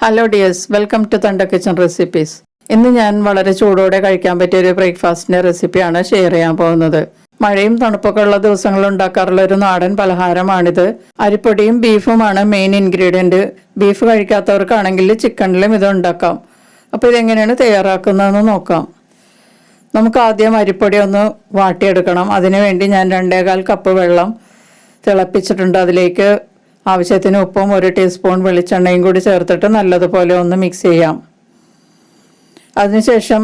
Hello dears welcome to തണ്ട kitchen recipes ഇന്ന് ഞാൻ വളരെ ചൂടോടെ കഴിക്കാൻ പറ്റിയ ഒരു ബ്രേക്ക്ഫാസ്റ്റിന്റെ റെസിപ്പിയാണ് ഷെയർ ചെയ്യാൻ പോകുന്നത്. മഴയും തണുപ്പൊക്കെ ഉള്ള ദിവസങ്ങളിൽ ഉണ്ടാക്കാറുള്ള ഒരു നാടൻ പലഹാരമാണിത്. അരിപ്പൊടിയും ബീഫുമാണ് മെയിൻ ഇൻഗ്രീഡിയന്റ് ബീഫ് കഴിക്കാത്തവർക്കാണെങ്കിൽ ചിക്കനിലും ഇത് ഉണ്ടാക്കാം. അപ്പോൾ ഇതെങ്ങനെയാണ് തയ്യാറാക്കുന്നതെന്ന് നോക്കാം. നമുക്ക് ആദ്യം അരിപ്പൊടി ഒന്ന് വാട്ടിയെടുക്കണം. അതിനുവേണ്ടി ഞാൻ രണ്ടേകാൽ കപ്പ് വെള്ളം തിളപ്പിച്ചിട്ടുണ്ട്. അതിലേക്ക് ആവശ്യത്തിന് ഉപ്പും ഒരു ടീസ്പൂൺ വെളിച്ചെണ്ണയും കൂടി ചേർത്തിട്ട് നല്ലതുപോലെ ഒന്ന് മിക്സ് ചെയ്യാം. അതിനുശേഷം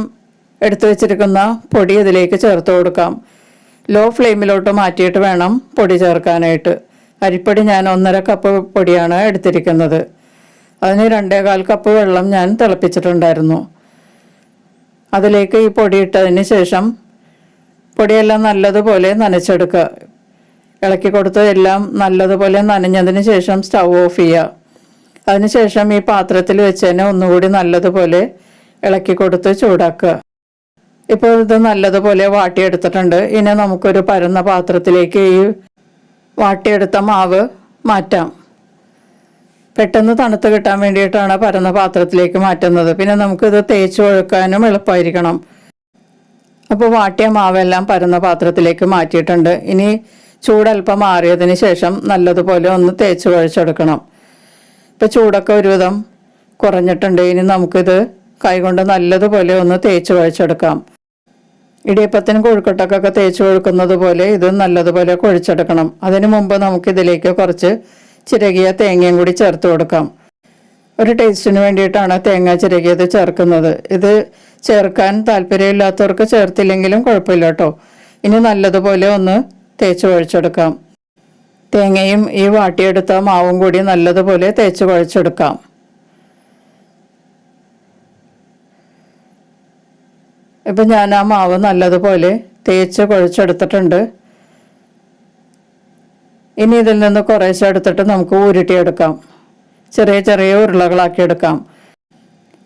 എടുത്തു വെച്ചിരിക്കുന്ന പൊടി ഇതിലേക്ക് ചേർത്ത് കൊടുക്കാം. ലോ ഫ്ലെയിമിലോട്ട് മാറ്റിയിട്ട് വേണം പൊടി ചേർക്കാനായിട്ട്. അരിപ്പൊടി ഞാൻ ഒന്നര കപ്പ് പൊടിയാണ് എടുത്തിരിക്കുന്നത്. അതിന് രണ്ടേകാൽ കപ്പ് വെള്ളം ഞാൻ തിളപ്പിച്ചിട്ടുണ്ടായിരുന്നു. അതിലേക്ക് ഈ പൊടി ഇട്ടതിന് ശേഷം പൊടിയെല്ലാം നല്ലതുപോലെ നനച്ചെടുക്കുക. ഇളക്കി കൊടുത്ത് എല്ലാം നല്ലതുപോലെ നനഞ്ഞതിന് ശേഷം സ്റ്റൗ ഓഫ് ചെയ്യുക. അതിനുശേഷം ഈ പാത്രത്തിൽ വെച്ച് തന്നെ ഒന്നുകൂടി നല്ലതുപോലെ ഇളക്കി കൊടുത്ത് ചൂടാക്കുക. ഇപ്പോൾ ഇത് നല്ലതുപോലെ വാട്ടിയെടുത്തിട്ടുണ്ട്. ഇനി നമുക്കൊരു പരന്ന പാത്രത്തിലേക്ക് ഈ വാട്ടിയെടുത്ത മാവ് മാറ്റാം. പെട്ടെന്ന് തണുത്ത് കിട്ടാൻ വേണ്ടിയിട്ടാണ് പരന്ന പാത്രത്തിലേക്ക് മാറ്റുന്നത്. പിന്നെ നമുക്കിത് തേച്ച് ഒഴുക്കാനും എളുപ്പമായിരിക്കണം. അപ്പോൾ വാട്ടിയ മാവെല്ലാം പരന്ന പാത്രത്തിലേക്ക് മാറ്റിയിട്ടുണ്ട്. ഇനി ചൂടല്പം മാറിയതിന് ശേഷം നല്ലതുപോലെ ഒന്ന് തേച്ച് കുഴച്ചെടുക്കണം ഇപ്പം ചൂടൊക്കെ ഒരുവിധം കുറഞ്ഞിട്ടുണ്ട്. ഇനി നമുക്കിത് കൈകൊണ്ട് നല്ലതുപോലെ ഒന്ന് തേച്ച് കുഴച്ചെടുക്കാം ഇടിയപ്പത്തിനും കൊഴുക്കട്ടക്കൊക്കെ തേച്ച് കൊഴുക്കുന്നത് പോലെ ഇത് നല്ലതുപോലെ കുഴച്ചെടുക്കണം. അതിനു മുമ്പ് നമുക്കിതിലേക്ക് കുറച്ച് ചിരകിയ തേങ്ങയും കൂടി ചേർത്ത് കൊടുക്കാം. ഒരു ടേസ്റ്റിന് വേണ്ടിയിട്ടാണ് തേങ്ങ ചിരകിയത് ചേർക്കുന്നത്. ഇത് ചേർക്കാൻ താല്പര്യമില്ലാത്തവർക്ക് ചേർത്തില്ലെങ്കിലും കുഴപ്പമില്ല കേട്ടോ. ഇനി നല്ലതുപോലെ ഒന്ന് തേച്ച് കുഴച്ചെടുക്കാം. തേങ്ങയും ഈ വാട്ടിയെടുത്ത മാവും കൂടി നല്ലതുപോലെ തേച്ച് കുഴച്ചെടുക്കാം. ഇപ്പം ഞാൻ ആ മാവ് നല്ലതുപോലെ തേച്ച് കുഴച്ചെടുത്തിട്ടുണ്ട്. ഇനി ഇതിൽ നിന്ന് കുറേശ്ശെ എടുത്തിട്ട് നമുക്ക് ഉരുട്ടിയെടുക്കാം. ചെറിയ ചെറിയ ഉരുളകളാക്കി എടുക്കാം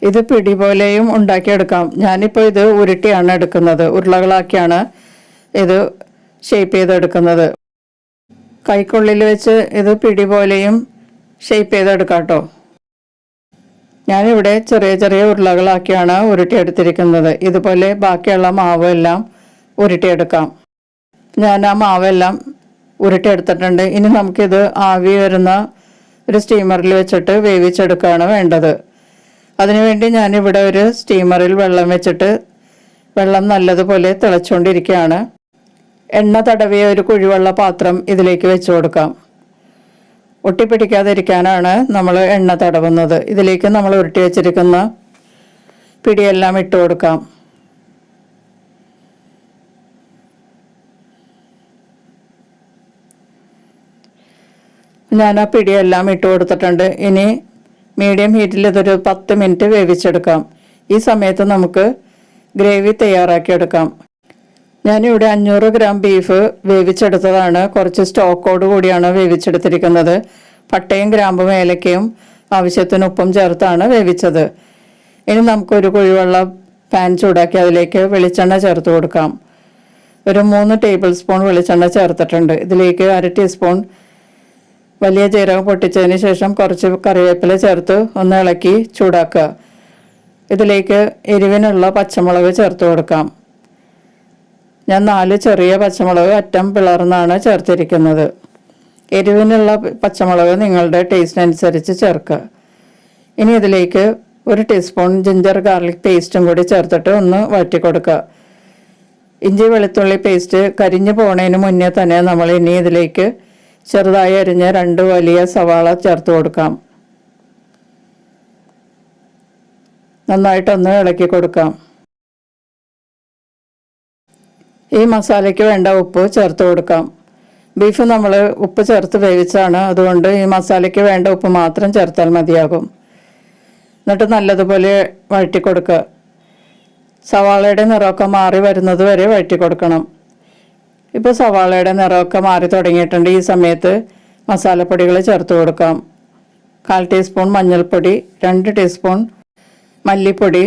ഇത് പിടി പോലെയും ഉണ്ടാക്കിയെടുക്കാം. ഞാനിപ്പോൾ ഇത് ഉരുട്ടിയാണ് എടുക്കുന്നത്. ഉരുളകളാക്കിയാണ് ഇത് ഷേപ്പ് ചെയ്തെടുക്കുന്നത്. കൈക്കുള്ളിൽ വെച്ച് ഇത് പിടി പോലെയും ഷേപ്പ് ചെയ്തെടുക്കാം കേട്ടോ ഞാനിവിടെ ചെറിയ ചെറിയ ഉരുളകളാക്കിയാണ് ഉരുട്ടിയെടുത്തിരിക്കുന്നത്. ഇതുപോലെ ബാക്കിയുള്ള മാവ് എല്ലാം ഉരുട്ടിയെടുക്കാം. ഞാൻ ആ മാവെല്ലാം ഉരുട്ടിയെടുത്തിട്ടുണ്ട്. ഇനി നമുക്കിത് ആവി വരുന്ന ഒരു സ്റ്റീമറിൽ വെച്ചിട്ട് വേവിച്ചെടുക്കുകയാണ് വേണ്ടത്. അതിനുവേണ്ടി ഞാനിവിടെ ഒരു സ്റ്റീമറിൽ വെള്ളം വെച്ചിട്ട് വെള്ളം നല്ലതുപോലെ തിളച്ചുകൊണ്ടിരിക്കുകയാണ്. എണ്ണ തടവിയ ഒരു കുഴിവെള്ള പാത്രം ഇതിലേക്ക് വെച്ച് കൊടുക്കാം. ഒട്ടിപ്പിടിക്കാതിരിക്കാനാണ് നമ്മൾ എണ്ണ തടവുന്നത്. ഇതിലേക്ക് നമ്മൾ ഉരുട്ടി വെച്ചിരിക്കുന്ന പിടിയെല്ലാം ഇട്ട് കൊടുക്കാം. ഞാൻ ആ പിടിയെല്ലാം ഇട്ട് കൊടുത്തിട്ടുണ്ട്. ഇനി മീഡിയം ഹീറ്റിൽ ഇതൊരു പത്ത് മിനിറ്റ് വേവിച്ചെടുക്കാം. ഈ സമയത്ത് നമുക്ക് ഗ്രേവി തയ്യാറാക്കിയെടുക്കാം. ഞാനിവിടെ അഞ്ഞൂറ് ഗ്രാം ബീഫ് വേവിച്ചെടുത്തതാണ്. കുറച്ച് സ്റ്റോക്കോട് കൂടിയാണ് വേവിച്ചെടുത്തിരിക്കുന്നത്. പട്ടയും ഗ്രാമ്പും ഏലക്കയും ആവശ്യത്തിന് ഉപ്പും ചേർത്താണ് വേവിച്ചത്. ഇനി നമുക്കൊരു കുഴിവെള്ള പാൻ ചൂടാക്കി അതിലേക്ക് വെളിച്ചെണ്ണ ചേർത്ത് കൊടുക്കാം. ഒരു മൂന്ന് ടേബിൾ സ്പൂൺ വെളിച്ചെണ്ണ ചേർത്തിട്ടുണ്ട്. ഇതിലേക്ക് അര ടീസ്പൂൺ വലിയ ജീരകം പൊട്ടിച്ചതിന് ശേഷം കുറച്ച് കറിവേപ്പില ചേർത്ത് ഒന്ന് ഇളക്കി ചൂടാക്കുക. ഇതിലേക്ക് എരിവിനുള്ള പച്ചമുളക് ചേർത്ത് കൊടുക്കാം. ഞാൻ നാല് ചെറിയ പച്ചമുളക് അറ്റം പിളർന്നാണ് ചേർത്തിരിക്കുന്നത്. എരിവിനുള്ള പച്ചമുളക് നിങ്ങളുടെ ടേസ്റ്റ് അനുസരിച്ച് ചേർക്കുക. ഇനി ഇതിലേക്ക് ഒരു ടീസ്പൂൺ ജിഞ്ചർ ഗാർലിക് പേസ്റ്റും കൂടി ചേർത്തിട്ട് ഒന്ന് വഴറ്റി കൊടുക്കുക ഇഞ്ചി വെളുത്തുള്ളി പേസ്റ്റ് കരിഞ്ഞു പോണതിന് മുന്നേ തന്നെ നമ്മൾ ഇനി ഇതിലേക്ക് ചെറുതായി അരിഞ്ഞ രണ്ട് വലിയ സവാള ചേർത്ത് കൊടുക്കാം. നന്നായിട്ടൊന്ന് ഇളക്കി കൊടുക്കാം. ഈ മസാലയ്ക്ക് വേണ്ട ഉപ്പ് ചേർത്ത് കൊടുക്കാം. ബീഫ് നമ്മൾ ഉപ്പ് ചേർത്ത് വേവിച്ചാണ്. അതുകൊണ്ട് ഈ മസാലയ്ക്ക് വേണ്ട ഉപ്പ് മാത്രം ചേർത്താൽ മതിയാകും. എന്നിട്ട് നല്ലതുപോലെ വഴറ്റി കൊടുക്കുക. സവാളയുടെ നിറമൊക്കെ മാറി വരുന്നത് വരെ വഴറ്റി കൊടുക്കണം. ഇപ്പോൾ സവാളയുടെ നിറമൊക്കെ മാറി തുടങ്ങിയിട്ടുണ്ട്. ഈ സമയത്ത് മസാലപ്പൊടികൾ ചേർത്ത് കൊടുക്കാം. കാൽ ടീസ്പൂൺ മഞ്ഞൾപ്പൊടി രണ്ട് ടീസ്പൂൺ മല്ലിപ്പൊടി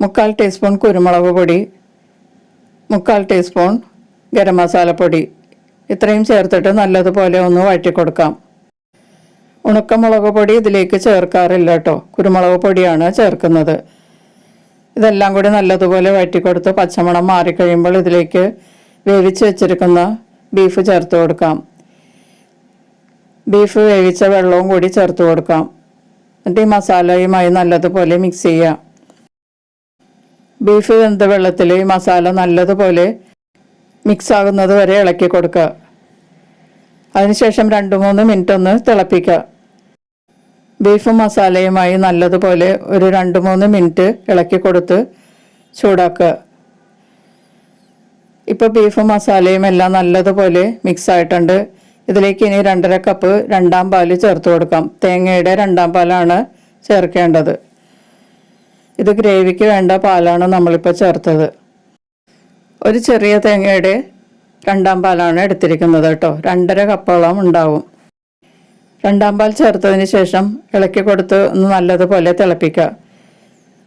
മുക്കാൽ ടീസ്പൂൺ കുരുമുളക് പൊടി മുക്കാൽ ടീസ്പൂൺ ഗരം മസാലപ്പൊടി. ഇത്രയും ചേർത്തിട്ട് നല്ലതുപോലെ ഒന്ന് വഴറ്റി കൊടുക്കാം ഉണക്കമുളക് പൊടി ഇതിലേക്ക് ചേർക്കാറില്ല കേട്ടോ. കുരുമുളക് പൊടിയാണ് ചേർക്കുന്നത്. ഇതെല്ലാം കൂടി നല്ലതുപോലെ വഴറ്റിക്കൊടുത്ത് പച്ചമണം മാറിക്കഴിയുമ്പോൾ ഇതിലേക്ക് വേവിച്ച് വെച്ചിരിക്കുന്ന ബീഫ് ചേർത്ത് കൊടുക്കാം. ബീഫ് വേവിച്ച വെള്ളവും കൂടി ചേർത്ത് കൊടുക്കാം. എന്നിട്ട് ഈ മസാലയുമായി നല്ലതുപോലെ മിക്സ് ചെയ്യുക ബീഫ് വെന്ത വെള്ളത്തിൽ ഈ മസാല നല്ലതുപോലെ മിക്സ് ആകുന്നത് വരെ ഇളക്കി കൊടുക്കുക. അതിനുശേഷം രണ്ട് മൂന്ന് മിനിറ്റ് ഒന്ന് തിളപ്പിക്കുക. ബീഫ് മസാലയുമായി നല്ലതുപോലെ ഒരു രണ്ട് മൂന്ന് മിനിറ്റ് ഇളക്കി കൊടുത്ത് ചൂടാക്കുക. ഇപ്പോൾ ബീഫ് മസാലയും എല്ലാം നല്ലതുപോലെ മിക്സ് ആയിട്ടുണ്ട്. ഇതിലേക്ക് ഇനി രണ്ടര കപ്പ് രണ്ടാം പാൽ ചേർത്ത് കൊടുക്കാം. തേങ്ങയുടെ രണ്ടാം പാലാണ് ചേർക്കേണ്ടത്. ഇത് ഗ്രേവിക്ക് വേണ്ട പാലാണ് നമ്മളിപ്പോൾ ചേർത്തത്. ഒരു ചെറിയ തേങ്ങയുടെ രണ്ടാം പാലാണ് എടുത്തിരിക്കുന്നത് കേട്ടോ. രണ്ടര കപ്പോളം ഉണ്ടാവും. രണ്ടാം പാൽ ചേർത്തതിന് ശേഷം ഇളക്കി കൊടുത്ത് ഒന്ന് നല്ലതുപോലെ തിളപ്പിക്കുക.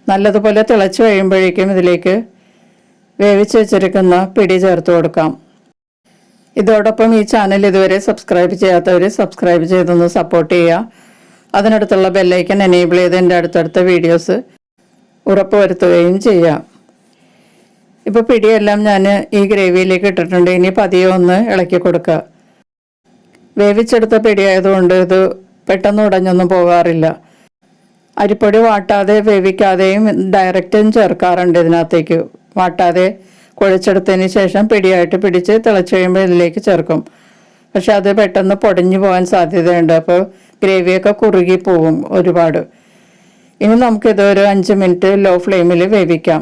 നല്ലതുപോലെ തിളച്ച് കഴിയുമ്പോഴേക്കും ഇതിലേക്ക് വേവിച്ച് വെച്ചിരിക്കുന്ന പിടി ചേർത്ത് കൊടുക്കാം. ഇതോടൊപ്പം ഈ ചാനൽ ഇതുവരെ സബ്സ്ക്രൈബ് ചെയ്യാത്തവർ സബ്സ്ക്രൈബ് ചെയ്തൊന്ന് സപ്പോർട്ട് ചെയ്യുക. അതിനടുത്തുള്ള ബെല്ലൈക്കൻ എനേബിൾ ചെയ്ത് എന്റെ അടുത്തടുത്ത വീഡിയോസ് ഉറപ്പുവരുത്തുകയും ചെയ്യാം. ഇപ്പോൾ പിടിയെല്ലാം ഞാൻ ഈ ഗ്രേവിയിലേക്ക് ഇട്ടിട്ടുണ്ട്. ഇനി പതിയെ ഒന്ന് ഇളക്കി കൊടുക്കുക. വേവിച്ചെടുത്ത പിടിയായതുകൊണ്ട് ഇത് പെട്ടെന്ന് ഉടഞ്ഞൊന്നും പോകാറില്ല. അരിപ്പൊടി വാട്ടാതെ വേവിക്കാതെയും ഡയറക്റ്റും ചേർക്കാറുണ്ട് ഇതിനകത്തേക്ക്. വാട്ടാതെ കുഴച്ചെടുത്തതിന് ശേഷം പിടിയായിട്ട് പിടിച്ച് തിളച്ച് കഴിയുമ്പോൾ ഇതിലേക്ക് ചേർക്കും. പക്ഷെ അത് പെട്ടെന്ന് പൊടിഞ്ഞു പോകാൻ സാധ്യതയുണ്ട്. അപ്പോൾ ഗ്രേവിയൊക്കെ കുറുകി പോകും ഒരുപാട്. ഇനി നമുക്കിത് ഒരു അഞ്ച് മിനിറ്റ് ലോ ഫ്ലെയിമിൽ വേവിക്കാം.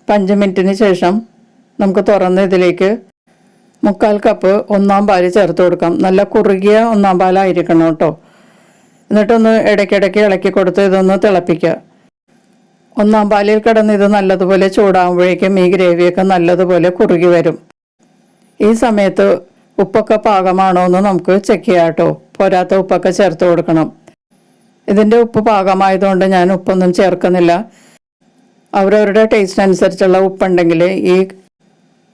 അപ്പം അഞ്ച് മിനിറ്റിന് ശേഷം നമുക്ക് തുറന്ന് ഇതിലേക്ക് മുക്കാൽ കപ്പ് ഒന്നാം പാൽ ചേർത്ത് കൊടുക്കാം. നല്ല കുറുകിയ ഒന്നാം പാലായിരിക്കണം കേട്ടോ. എന്നിട്ടൊന്ന് ഇടയ്ക്കിടയ്ക്ക് ഇളക്കി കൊടുത്ത് ഇതൊന്ന് തിളപ്പിക്കുക. ഒന്നാം പാലിൽ കിടന്ന് ഇത് നല്ലതുപോലെ ചൂടാകുമ്പോഴേക്കും ഈ ഗ്രേവിയൊക്കെ നല്ലതുപോലെ കുറുകി വരും. ഈ സമയത്ത് ഉപ്പൊക്കെ പാകമാണോ എന്ന് നമുക്ക് ചെക്ക് ചെയ്യാം കേട്ടോ. പോരാത്ത ഉപ്പൊക്കെ ചേർത്ത് കൊടുക്കണം. ഇതിന്റെ ഉപ്പ് പാകമായതുകൊണ്ട് ഞാൻ ഉപ്പൊന്നും ചേർക്കുന്നില്ല. അവരവരുടെ ടേസ്റ്റ് അനുസരിച്ചുള്ള ഉപ്പുണ്ടെങ്കിൽ ഈ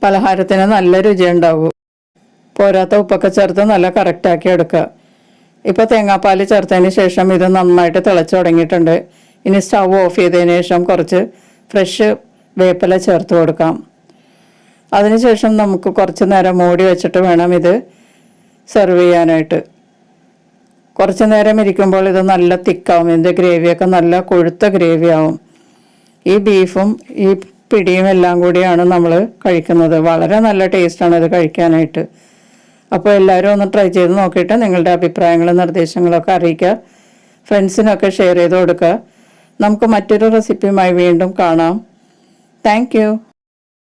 പലഹാരത്തിന് നല്ല രുചി ഉണ്ടാവും പോരാത്ത ഉപ്പൊക്കെ ചേർത്ത് നല്ല കറക്റ്റാക്കി എടുക്കുക. ഇപ്പോൾ തേങ്ങാപ്പാൽ ചേർത്തതിന് ശേഷം ഇത് നന്നായിട്ട് തിളച്ചു തുടങ്ങിയിട്ടുണ്ട്. ഇനി സ്റ്റവ് ഓഫ് ചെയ്തതിന് ശേഷം കുറച്ച് ഫ്രഷ് വേപ്പില ചേർത്ത് കൊടുക്കാം. അതിനുശേഷം നമുക്ക് കുറച്ച് നേരം മൂടി വെച്ചിട്ട് വേണം ഇത് സെർവ് ചെയ്യാനായിട്ട്. കുറച്ച് നേരം ഇരിക്കുമ്പോൾ ഇത് നല്ല തിക്കാവും. ഇതിന്റെ ഗ്രേവിയൊക്കെ നല്ല കൊഴുത്ത ഗ്രേവി ആവും ഈ ബീഫും ഈ പിടിയും എല്ലാം കൂടിയാണ് നമ്മൾ കഴിക്കുന്നത്. വളരെ നല്ല ടേസ്റ്റാണ് ഇത് കഴിക്കാനായിട്ട്. അപ്പോൾ എല്ലാവരും ഒന്ന് ട്രൈ ചെയ്ത് നോക്കിയിട്ട് നിങ്ങളുടെ അഭിപ്രായങ്ങളും നിർദ്ദേശങ്ങളൊക്കെ അറിയിക്കുക. ഫ്രണ്ട്സിനൊക്കെ ഷെയർ ചെയ്ത് കൊടുക്കുക. നമുക്ക് മറ്റൊരു റെസിപ്പിയുമായി വീണ്ടും കാണാം. താങ്ക്